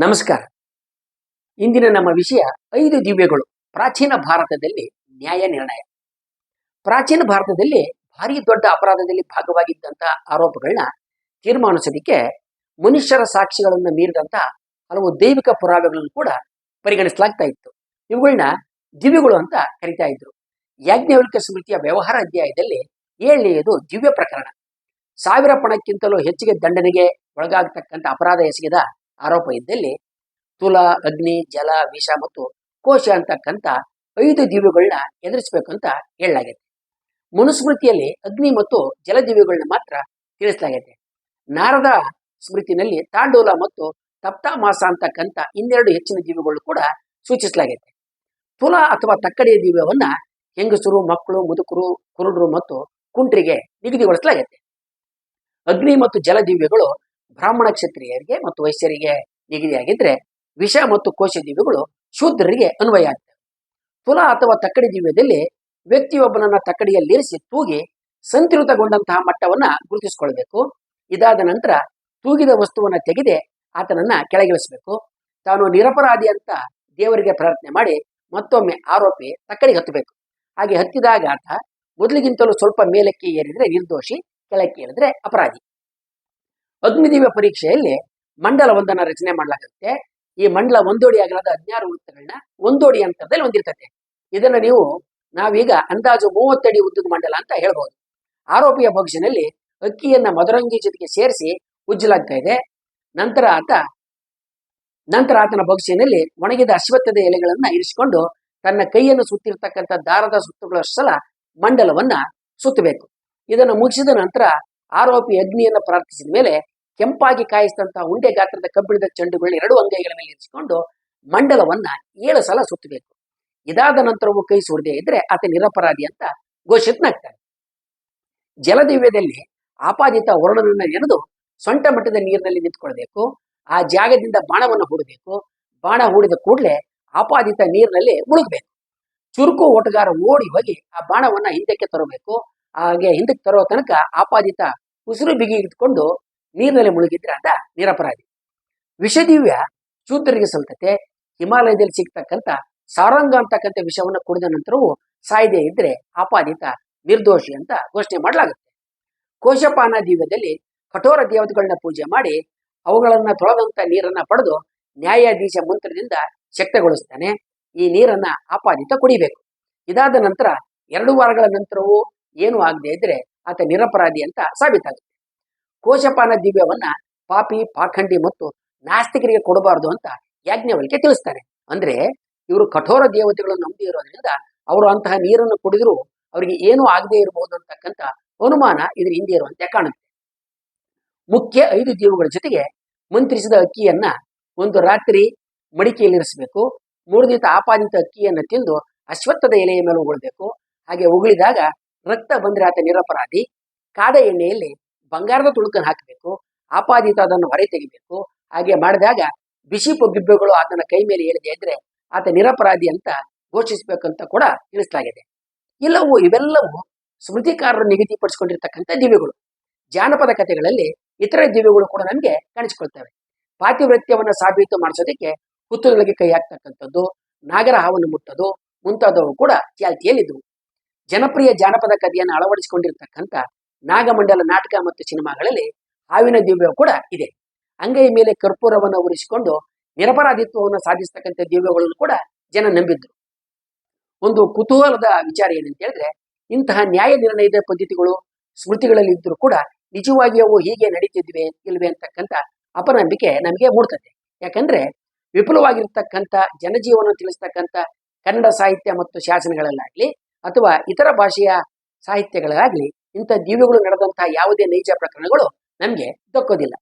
ನಮಸ್ಕಾರ. ಇಂದಿನ ನಮ್ಮ ವಿಷಯ ಐದು ದಿವ್ಯಗಳು. ಪ್ರಾಚೀನ ಭಾರತದಲ್ಲಿ ನ್ಯಾಯ ನಿರ್ಣಯ. ಪ್ರಾಚೀನ ಭಾರತದಲ್ಲಿ ಭಾರಿ ದೊಡ್ಡ ಅಪರಾಧದಲ್ಲಿ ಭಾಗವಾಗಿದ್ದಂತಹ ಆರೋಪಗಳನ್ನ ತೀರ್ಮಾನಿಸೋದಕ್ಕೆ ಮನುಷ್ಯರ ಸಾಕ್ಷಿಗಳನ್ನು ಮೀರಿದಂತಹ ಹಲವು ದೈವಿಕ ಪುರಾವೆಗಳನ್ನು ಕೂಡ ಪರಿಗಣಿಸಲಾಗ್ತಾ ಇತ್ತು. ಇವುಗಳನ್ನ ದಿವ್ಯಗಳು ಅಂತ ಕರಿತಾ ಇದ್ರು. ಯಾಜ್ಞವಲ್ಕ ಸ್ಮೃತಿಯ ವ್ಯವಹಾರ ಅಧ್ಯಾಯದಲ್ಲಿ ಏಳನೆಯದು ದಿವ್ಯ ಪ್ರಕರಣ. ಸಾವಿರ ಪಣಕ್ಕಿಂತಲೂ ಹೆಚ್ಚಿಗೆ ದಂಡನೆಗೆ ಒಳಗಾಗತಕ್ಕಂಥ ಅಪರಾಧ ಎಸಗಿದ ಆರೋಪ ಇದ್ದಲ್ಲಿ ತುಲ, ಅಗ್ನಿ, ಜಲ, ವಿಷ ಮತ್ತು ಕೋಶ ಅಂತಕ್ಕಂಥ ಐದು ದಿವ್ಯಗಳನ್ನ ಎದುರಿಸಬೇಕಂತ ಹೇಳಲಾಗೈತೆ. ಮನುಸ್ಮೃತಿಯಲ್ಲಿ ಅಗ್ನಿ ಮತ್ತು ಜಲದಿವ್ಯಗಳನ್ನ ಮಾತ್ರ ತಿಳಿಸಲಾಗೈತೆ. ನಾರದ ಸ್ಮೃತಿನಲ್ಲಿ ತಾಂಡೂಲ ಮತ್ತು ತಪ್ತಾಮಾಸ ಅಂತಕ್ಕಂಥ ಇನ್ನೆರಡು ಹೆಚ್ಚಿನ ದಿವ್ಯಗಳು ಕೂಡ ಸೂಚಿಸಲಾಗೈತೆ. ತುಲ ಅಥವಾ ತಕ್ಕಡಿಯ ದಿವ್ಯವನ್ನ ಹೆಂಗಸರು, ಮಕ್ಕಳು, ಮುದುಕರು, ಕುರುಡರು ಮತ್ತು ಕುಂಟ್ರಿಗೆ ನಿಗದಿಗೊಳಿಸಲಾಗೈತೆ. ಅಗ್ನಿ ಮತ್ತು ಜಲ ದಿವ್ಯಗಳು ಬ್ರಾಹ್ಮಣ ಕ್ಷತ್ರಿಯರಿಗೆ ಮತ್ತು ವೈಶ್ಯರಿಗೆ ನಿಗದಿಯಾಗಿದ್ರೆ ವಿಷ ಮತ್ತು ಕೋಶ ದಿವ್ಯಗಳು ಶೂದ್ರರಿಗೆ ಅನ್ವಯ ಆಗ್ತವೆ ತುಲಾ ಅಥವಾ ತಕ್ಕಡಿ ದಿವ್ಯದಲ್ಲಿ ವ್ಯಕ್ತಿಯೊಬ್ಬನನ್ನ ತಕ್ಕಡಿಯಲ್ಲಿರಿಸಿ ತೂಗಿ ಸಂತಿರುತಗೊಂಡಂತಹ ಮಟ್ಟವನ್ನ ಗುರುತಿಸಿಕೊಳ್ಬೇಕು. ಇದಾದ ನಂತರ ತೂಗಿದ ವಸ್ತುವನ್ನ ತೆಗೆದೆ ಆತನನ್ನ ಕೆಳಗಿಳಿಸಬೇಕು ತಾನು ನಿರಪರಾಧಿ ಅಂತ ದೇವರಿಗೆ ಪ್ರಾರ್ಥನೆ ಮಾಡಿ ಮತ್ತೊಮ್ಮೆ ಆರೋಪಿ ತಕ್ಕಡಿಗೆ ಹತ್ತಬೇಕು. ಹಾಗೆ ಹತ್ತಿದಾಗ ಆತ ಮೊದಲಿಗಿಂತಲೂ ಸ್ವಲ್ಪ ಮೇಲಕ್ಕೆ ಏರಿದ್ರೆ ನಿರ್ದೋಷಿ, ಕೆಳಕ್ಕೆ ಏರಿದ್ರೆ ಅಪರಾಧಿ. ಅಗ್ನಿದಿವ್ಯ ಪರೀಕ್ಷೆಯಲ್ಲಿ ಮಂಡಲ ಒಂದನ್ನ ರಚನೆ ಮಾಡಲಾಗುತ್ತೆ. ಈ ಮಂಡಲ ಒಂದೋಡಿ ಆಗಲಾದ ಹದಿನಾರು ವೃತ್ತಗಳನ್ನ ಒಂದೋಡಿ ಅಂತರದಲ್ಲಿ ಹೊಂದಿರ್ತದೆ ಇದನ್ನ ನೀವು, ನಾವೀಗ ಅಂದಾಜು ಮೂವತ್ತಡಿ ಉದ್ದದ ಮಂಡಲ ಅಂತ ಹೇಳ್ಬೋದು. ಆರೋಪಿಯ ಬಗ್ಸಿನಲ್ಲಿ ಅಕ್ಕಿಯನ್ನ ಮದರಂಗಿ ಜೊತೆಗೆ ಸೇರಿಸಿ ಉಜ್ಜಲಾಗ್ತಾ ಇದೆ. ನಂತರ ಆತ, ನಂತರ ಆತನ ಬಗ್ಸಿನಲ್ಲಿ ಒಣಗಿದ ಅಶ್ವತ್ಥದ ಎಲೆಗಳನ್ನ ಇರಿಸಿಕೊಂಡು ತನ್ನ ಕೈಯನ್ನು ಸುತ್ತಿರ್ತಕ್ಕಂಥ ದಾರದ ಸುತ್ತುಗಳ ಸಲ ಮಂಡಲವನ್ನ ಸುತ್ತಬೇಕು. ಇದನ್ನು ಮುಗಿಸಿದ ನಂತರ ಆರೋಪಿ ಅಗ್ನಿಯನ್ನ ಪ್ರಾರ್ಥಿಸಿದ ಮೇಲೆ ಕೆಂಪಾಗಿ ಕಾಯಿಸಿದಂತಹ ಉಂಡೆ ಗಾತ್ರದ ಕಬ್ಬಿಣದ ಚೆಂಡುಗಳನ್ನ ಎರಡು ಅಂಗೈಗಳ ಮೇಲೆ ಇರಿಸಿಕೊಂಡು ಮಂಡಲವನ್ನ ಏಳು ಸಲ ಸುತ್ತಬೇಕು. ಇದಾದ ನಂತರವೂ ಕೈ ಸುಡದೆ ಇದ್ರೆ ಆತ ನಿರಪರಾಧಿ ಅಂತ ಘೋಷಿತನಾಗ್ತಾನೆ ಜಲದಿವ್ಯದಲ್ಲಿ ಆಪಾದಿತ ವರ್ಣನನ್ನ ಎರೆದು ಸೊಂಟ ಮಟ್ಟದ ನೀರಿನಲ್ಲಿ ನಿಂತ್ಕೊಳ್ಬೇಕು. ಆ ಜಾಗದಿಂದ ಬಾಣವನ್ನು ಹೂಡಬೇಕು. ಬಾಣ ಹೂಡಿದ ಕೂಡಲೇ ಆಪಾದಿತ ನೀರಿನಲ್ಲಿ ಮುಳುಗಬೇಕು. ಚುರುಕು ಓಟಗಾರ ಓಡಿ ಹೋಗಿ ಆ ಬಾಣವನ್ನ ಹಿಂದಕ್ಕೆ ತರಬೇಕು. ಹಾಗೆ ಹಿಂದಕ್ಕೆ ತರೋ ತನಕ ಆಪಾದಿತ ಉಸಿರು ಬಿಗಿ ಇಟ್ಕೊಂಡು ನೀರಿನಲ್ಲಿ ಮುಳುಗಿದ್ರೆ ಅಂತ ನಿರಪರಾಧಿ. ವಿಷದಿವ್ಯ ಶೂದ್ರರಿಗೆ ಸಲ್ತತೆ, ಹಿಮಾಲಯದಲ್ಲಿ ಸಿಗ್ತಕ್ಕಂಥ ಸಾರಂಗ ಅಂತಕ್ಕಂಥ ವಿಷವನ್ನ ಕುಡಿದ ನಂತರವೂ ಸಾಯದೆ ಇದ್ರೆ ಆಪಾದಿತ, ನಿರ್ದೋಷಿ ಅಂತ ಘೋಷಣೆ ಮಾಡಲಾಗುತ್ತೆ. ಕೋಶಪಾನ ದಿವ್ಯದಲ್ಲಿ ಕಠೋರ ದೇವತೆಗಳನ್ನ ಪೂಜೆ ಮಾಡಿ ಅವುಗಳನ್ನ ತೊಳೆದಂತ ನೀರನ್ನ ಪಡೆದು ನ್ಯಾಯಾಧೀಶ ಮಂತ್ರದಿಂದ ಶಕ್ತಗೊಳಿಸ್ತಾನೆ. ಈ ನೀರನ್ನ ಆಪಾದಿತ ಕುಡಿಬೇಕು. ಇದಾದ ನಂತರ ಎರಡು ವಾರಗಳ ನಂತರವೂ ಏನು ಆಗದೆ ಇದ್ರೆ ಆತ ನಿರಪರಾಧಿ ಅಂತ ಸಾಬೀತಾಗುತ್ತೆ. ಕೋಶಪಾನ ದಿವ್ಯವನ್ನ ಪಾಪಿ, ಪಾಖಂಡಿ ಮತ್ತು ನಾಸ್ತಿಕರಿಗೆ ಕೊಡಬಾರದು ಅಂತ ಯಾಜ್ಞವಲ್ಕೆ ತಿಳಿಸ್ತಾರೆ. ಅಂದ್ರೆ ಇವರು ಕಠೋರ ದೇವತೆಗಳನ್ನು ನಂಬಿ ಇರೋದ್ರಿಂದ ಅವರು ಅಂತಹ ನೀರನ್ನು ಕುಡಿದ್ರು ಅವರಿಗೆ ಏನೂ ಆಗದೆ ಇರಬಹುದು ಅಂತಕ್ಕಂಥ ಅನುಮಾನ ಇದ್ರ ಹಿಂದೆ ಇರುವಂತೆ ಕಾಣುತ್ತೆ. ಮುಖ್ಯ ಐದು ದೇವುಗಳ ಜೊತೆಗೆ ಮಂತ್ರಿಸಿದ ಅಕ್ಕಿಯನ್ನ ಒಂದು ರಾತ್ರಿ ಮಡಿಕೆಯಲ್ಲಿರಿಸಬೇಕು ಮೂರು ದಿವಸ ಆಪಾದಿತ ಅಕ್ಕಿಯನ್ನು ತಿಂದು ಅಶ್ವತ್ಥದ ಎಲೆಯ ಮೇಲೆ ಉಗುಳ್ಬೇಕು. ಹಾಗೆ ಉಗುಳಿದಾಗ ರಕ್ತ ಬಂದ್ರೆ ಆತ ನಿರಪರಾಧಿ. ಕಾದ ಎಣ್ಣೆಯಲ್ಲಿ ಬಂಗಾರದ ತುಳುಕನ್ನು ಹಾಕಬೇಕು, ಆಪಾದಿತ ಅದನ್ನು ಹೊರೆ ತೆಗಿಬೇಕು ಹಾಗೆ ಮಾಡಿದಾಗ ಬಿಸಿ ಪೊಗ್ಗಿಬ್ಬೆಗಳು ಆತನ ಕೈ ಮೇಲೆ ಹೇಳದೇ ಇದ್ರೆ ಆತ ನಿರಪರಾಧಿ ಅಂತ ಘೋಷಿಸಬೇಕಂತ ಕೂಡ ತಿಳಿಸಲಾಗಿದೆ. ಇಲ್ಲವೂ ಇವೆಲ್ಲವೂ ಸ್ಮೃತಿಕಾರರು ನಿಗದಿಪಡಿಸಿಕೊಂಡಿರ್ತಕ್ಕಂಥ ದಿವ್ಯಗಳು. ಜಾನಪದ ಕಥೆಗಳಲ್ಲಿ ಇತರ ದಿವ್ಯಗಳು ಕೂಡ ನಮಗೆ ಕಾಣಿಸಿಕೊಳ್ತವೆ. ಪಾತಿವೃತ್ಯವನ್ನು ಸಾಬೀತು ಮಾಡಿಸೋದಕ್ಕೆ ಹುತ್ತುಗಳಿಗೆ ಕೈ ಹಾಕ್ತಕ್ಕಂಥದ್ದು, ನಾಗರ ಹಾವನ್ನು ಮುಟ್ಟೋದು ಮುಂತಾದವು ಕೂಡ ಚಾಲ್ತಿಯಲ್ಲಿದ್ದವು ಜನಪ್ರಿಯ ಜಾನಪದ ಕಥೆಯನ್ನು ಅಳವಡಿಸಿಕೊಂಡಿರ್ತಕ್ಕಂಥ ನಾಗಮಂಡಲ ನಾಟಕ ಮತ್ತು ಸಿನಿಮಾಗಳಲ್ಲಿ ಹಾವಿನ ದಿವ್ಯ ಕೂಡ ಇದೆ. ಅಂಗೈ ಮೇಲೆ ಕರ್ಪೂರವನ್ನು ಉರಿಸಿಕೊಂಡು ನಿರಪರಾಧಿತ್ವವನ್ನು ಸಾಧಿಸ್ತಕ್ಕಂಥ ದಿವ್ಯಗಳನ್ನು ಕೂಡ ಜನ ನಂಬಿದ್ರು. ಒಂದು ಕುತೂಹಲದ ವಿಚಾರ ಏನಂತ ಹೇಳಿದ್ರೆ, ಇಂತಹ ನ್ಯಾಯ ನಿರ್ಣಯದ ಪದ್ಧತಿಗಳು ಸ್ಮೃತಿಗಳಲ್ಲಿ ಇದ್ರೂ ಕೂಡ ನಿಜವಾಗಿ ಅವು ಹೀಗೆ ನಡೀತಿದ್ವಿ ಇಲ್ವೇ ಅಂತಕ್ಕಂಥ ಅಪನಂಬಿಕೆ ನಮಗೆ ಮೂಡ್ತದೆ. ಯಾಕಂದ್ರೆ ವಿಪುಲವಾಗಿರ್ತಕ್ಕಂಥ ಜನಜೀವನ ತಿಳಿಸ್ತಕ್ಕಂಥ ಕನ್ನಡ ಸಾಹಿತ್ಯ ಮತ್ತು ಶಾಸನಗಳಲ್ಲಾಗ್ಲಿ ಅಥವಾ ಇತರ ಭಾಷೆಯ ಸಾಹಿತ್ಯಗಳಾಗ್ಲಿ ಇಂಥ ದಿವ್ಯಗಳು ನಡೆದಂತಹ ಯಾವುದೇ ನೈಜ ಪ್ರಕರಣಗಳು ನಮಗೆ ದಕ್ಕೋದಿಲ್ಲ.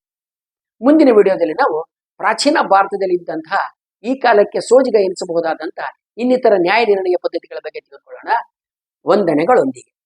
ಮುಂದಿನ ವಿಡಿಯೋದಲ್ಲಿ ನಾವು ಪ್ರಾಚೀನ ಭಾರತದಲ್ಲಿ ಇದ್ದಂತಹ ಈ ಕಾಲಕ್ಕೆ ಸೋಜಿಗ ಎನಿಸಬಹುದಾದಂತಹ ಇನ್ನಿತರ ನ್ಯಾಯ ನಿರ್ಣಯ ಪದ್ಧತಿಗಳ ಬಗ್ಗೆ ತಿಳಿದುಕೊಳ್ಳೋಣ. ವಂದನೆಗಳೊಂದಿಗೆ.